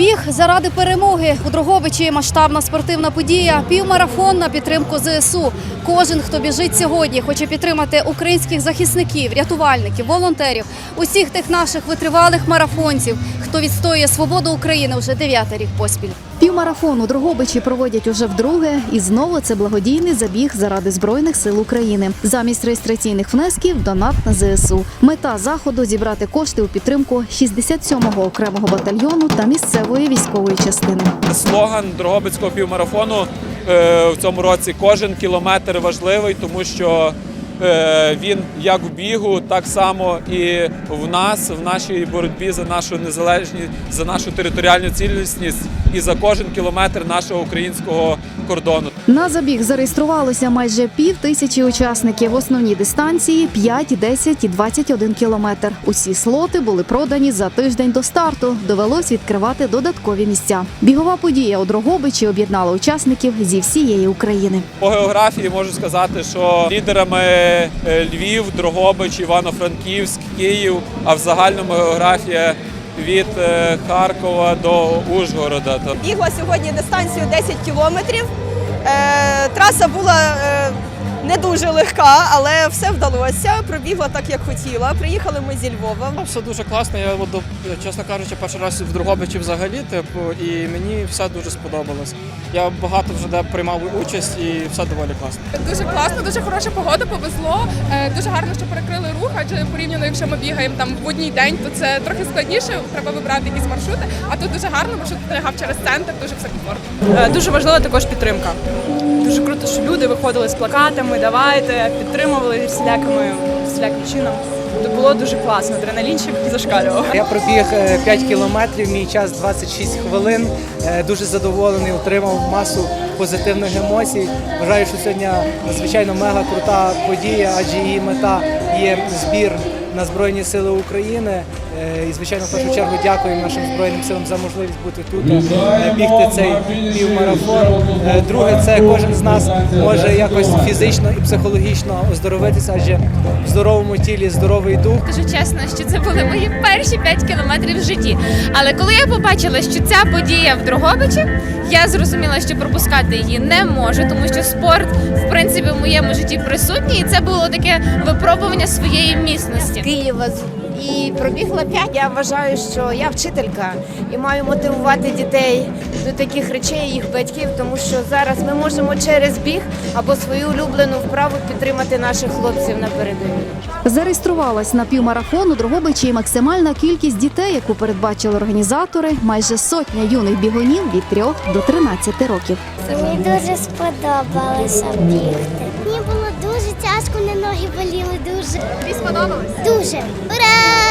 Біг заради перемоги у Дроговичі масштабна спортивна подія. Півмарафон на підтримку ЗСУ. Кожен, хто біжить сьогодні, хоче підтримати українських захисників, рятувальників, волонтерів, усіх тих наших витривалих марафонців, хто відстоює свободу України вже дев'ятий рік поспіль. Півмарафон у Дрогобичі проводять уже вдруге, і знову це благодійний забіг заради збройних сил України. Замість реєстраційних внесків донат на ЗСУ. Мета заходу зібрати кошти у підтримку 67-го окремого батальйону та місцевої військової частини. Слоган Дрогобицького півмарафону е, в цьому році кожен кілометр важливий, тому що він як в бігу, так само і в нас, в нашій боротьбі за нашу незалежність, за нашу територіальну цілісність і за кожен кілометр нашого українського кордону. На забіг зареєструвалося майже пів тисячі учасників. Основні дистанції 5, 10 і 21 кілометр. Усі слоти були продані за тиждень до старту. Довелось відкривати додаткові місця. Бігова подія у Дрогобичі об'єднала учасників зі всієї України. По географії можу сказати, що лідерами е, Львів, Дрогобич, Івано-Франківськ, Київ, а в загальному географія від е, Харкова до Ужгорода. Тобто Бігла сьогодні дистанцію 10 кілометрів. Е, траса була е, не дуже легка, але все вдалося. Пробігла так, як хотіла. Приїхали ми зі Львова. Все дуже класно. Я от, чесно кажучи, перший раз в Дрогобичі взагалі, типу, і мені все дуже сподобалось. Я багато вже де приймав участь і все доволі класно. Дуже класно, дуже хороша погода, повезло. Е, Дуже гарно, що перекрили рух, адже порівняно, якщо ми бігаємо там в одній день, то це трохи складніше. Треба вибрати якісь маршрути. А тут дуже гарно, маршрут лягав через центр, дуже все комфортно. Е, Дуже важлива також підтримка. Дуже круто, що люди виходили з плакатами, давайте, підтримували всілякими всіляким чином. То було дуже класно. Адреналінчик зашкалював. Я пробіг е, 5 кілометрів, мій час 26 хвилин. Е, Дуже задоволений, отримав масу позитивних емоцій. Вважаю, що сьогодні надзвичайно мега крута подія, адже її мета є збір на Збройні Сили України. Е, І, звичайно, в першу чергу дякую нашим Збройним силам за можливість бути тут, е, бігти цей півмарафон. Е, Друге, це кожен з нас може якось фізично і психологічно оздоровитися, адже в здоровому тілі здоровий дух. Скажу чесно, що це були мої перші 5 кілометрів в житті. Але коли я побачила, що ця подія в Дрогобичі, я зрозуміла, що пропускати її не можу, тому що спорт в принципі в моєму житті присутній, і це було таке випробування своєї міцності. Києва з- і пробігла 5. Я вважаю, що я вчителька і маю мотивувати дітей до таких речей, їх батьків, тому що зараз ми можемо через біг або свою улюблену вправу підтримати наших хлопців на передовій. Зареєструвалась на півмарафон у Дрогобичі і максимальна кількість дітей, яку передбачили організатори, майже сотня юних бігунів від 3 до 13 років. Мені дуже сподобалося бігти. Тяжко, на ноги боліли дуже. Тобі сподобалось? Дуже. Ура!